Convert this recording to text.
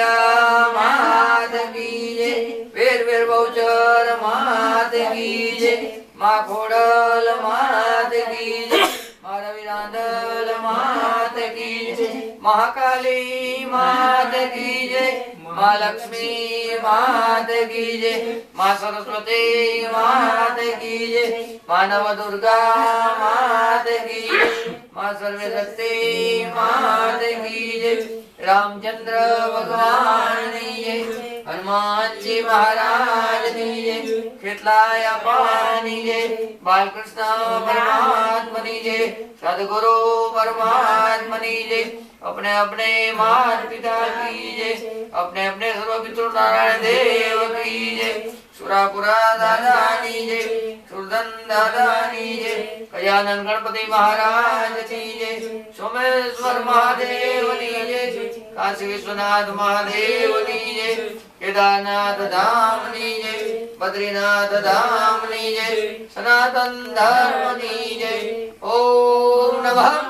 ઉમિયા માત કી જય વેર વેર બહુચર માત કી જય મા ખોડલ માત કી જય મા રવિરાંદલ માત કી મહાકાલી માત કી જય મા લક્ષ્મી માત કી જય મા સરસ્વતી માત કી જય મા નવ દુર્ગા માત કી જય મા સર્વે શક્તિ માત કી જય રામચંદ્ર ભગવાનની જય હનુમાનજી મહારાજની જય કેટલાય અપાની જય બાલકૃષ્ણ પરમાત્મની જય સદગુરુ પરમાત્મની જય अपने अपने माता पिता की जय अपने अपने सर्व पितृ नारायण देव की जय સુરાપુરા દાદાની જય સુરધન દાદાની જય ગજાનન ગણપતિ મહારાજ કી જય સોમેશ્વર મહાદેવની જય કાશી વિશ્વનાથ મહાદેવની કેદારનાથ ધામની બદ્રીનાથ ધામની સનાતન ધર્મની ઓમ નમઃ